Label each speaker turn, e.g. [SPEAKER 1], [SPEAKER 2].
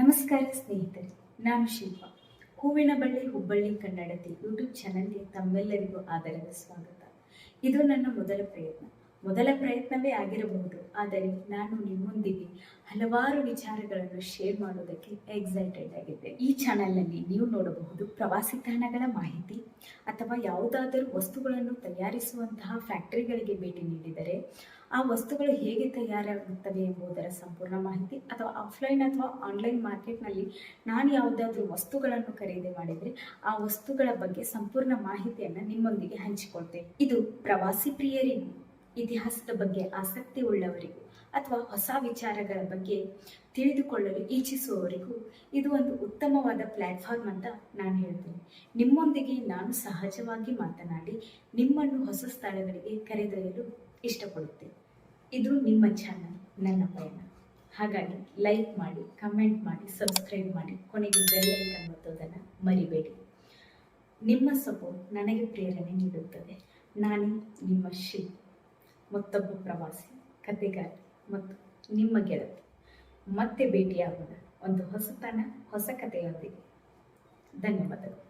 [SPEAKER 1] ನಮಸ್ಕಾರ ಸ್ನೇಹಿತರೆ, ನಾನು ಶಿಲ್ಪ. ಹೂವಿನ ಬಳ್ಳಿ, ಹುಬ್ಬಳ್ಳಿ ಕನ್ನಡತಿ ಯೂಟ್ಯೂಬ್ ಚಾನಲ್ಗೆ ತಮ್ಮೆಲ್ಲರಿಗೂ ಆದರದ ಸ್ವಾಗತ. ಇದು ನನ್ನ ಮೊದಲ ಪ್ರಯತ್ನ. ಮೊದಲ ಪ್ರಯತ್ನವೇ ಆಗಿರಬಹುದು, ಆದರೆ ನಾನು ನಿಮ್ಮೊಂದಿಗೆ ಹಲವಾರು ವಿಚಾರಗಳನ್ನು ಶೇರ್ ಮಾಡೋದಕ್ಕೆ ಎಕ್ಸೈಟೆಡ್ ಆಗಿದ್ದೆ. ಈ ಚಾನಲ್ನಲ್ಲಿ ನೀವು ನೋಡಬಹುದು ಪ್ರವಾಸಿ ತಾಣಗಳ ಮಾಹಿತಿ ಅಥವಾ ಯಾವುದಾದರೂ ವಸ್ತುಗಳನ್ನು ತಯಾರಿಸುವಂತಹ ಫ್ಯಾಕ್ಟರಿಗಳಿಗೆ ಭೇಟಿ ನೀಡಿದರೆ ಆ ವಸ್ತುಗಳು ಹೇಗೆ ತಯಾರಾಗುತ್ತವೆ ಎಂಬುದರ ಸಂಪೂರ್ಣ ಮಾಹಿತಿ ಅಥವಾ ಆಫ್ಲೈನ್ ಅಥವಾ ಆನ್ಲೈನ್ ಮಾರ್ಕೆಟ್ನಲ್ಲಿ ನಾನು ಯಾವುದಾದ್ರೂ ವಸ್ತುಗಳನ್ನು ಖರೀದಿ ಮಾಡಿದರೆ ಆ ವಸ್ತುಗಳ ಬಗ್ಗೆ ಸಂಪೂರ್ಣ ಮಾಹಿತಿಯನ್ನು ನಿಮ್ಮೊಂದಿಗೆ ಹಂಚಿಕೊಳ್ತೇನೆ. ಇದು ಪ್ರವಾಸಿ ಪ್ರಿಯರಿಗೂ, ಇತಿಹಾಸದ ಬಗ್ಗೆ ಆಸಕ್ತಿ ಉಳ್ಳವರಿಗೂ ಅಥವಾ ಹೊಸ ವಿಚಾರಗಳ ಬಗ್ಗೆ ತಿಳಿದುಕೊಳ್ಳಲು ಇಚ್ಛಿಸುವವರಿಗೂ ಇದು ಒಂದು ಉತ್ತಮವಾದ ಪ್ಲಾಟ್ಫಾರ್ಮ್ ಅಂತ ನಾನು ಹೇಳ್ತೀನಿ. ನಿಮ್ಮೊಂದಿಗೆ ನಾನು ಸಹಜವಾಗಿ ಮಾತನಾಡಿ ನಿಮ್ಮನ್ನು ಹೊಸ ಸ್ಥಳಗಳಿಗೆ ಕರೆದೊಯ್ಯಲು ಇಷ್ಟಪಡುತ್ತೇನೆ. ಇದು ನಿಮ್ಮ ಚಾನಲ್ ನನ್ನ ಪಯಣ. ಹಾಗಾಗಿ ಲೈಕ್ ಮಾಡಿ ಕಮೆಂಟ್ ಮಾಡಿ ಸಬ್ಸ್ಕ್ರೈಬ್ ಮಾಡಿ. ಕೊನೆಗೆ ಬೆಲ್ಲೈಕನ್ ಒತ್ತೋದನ್ನು ಮರಿಬೇಡಿ. ನಿಮ್ಮ ಸಪೋರ್ಟ್ ನನಗೆ ಪ್ರೇರಣೆ ನೀಡುತ್ತದೆ. ನಾನು ನಿಮ್ಮ ಶಿವ್ ಮತ್ತೊಬ್ಬ ಪ್ರವಾಸಿ ಕತೆಗಾರ ಮತ್ತು ನಿಮ್ಮ ಗೆಳತಿ. ಮತ್ತೆ ಭೇಟಿಯಾಗೋಣ ಒಂದು ಹೊಸತನ, ಹೊಸ ಕಥೆಯೊಂದಿಗೆ. ಧನ್ಯವಾದಗಳು.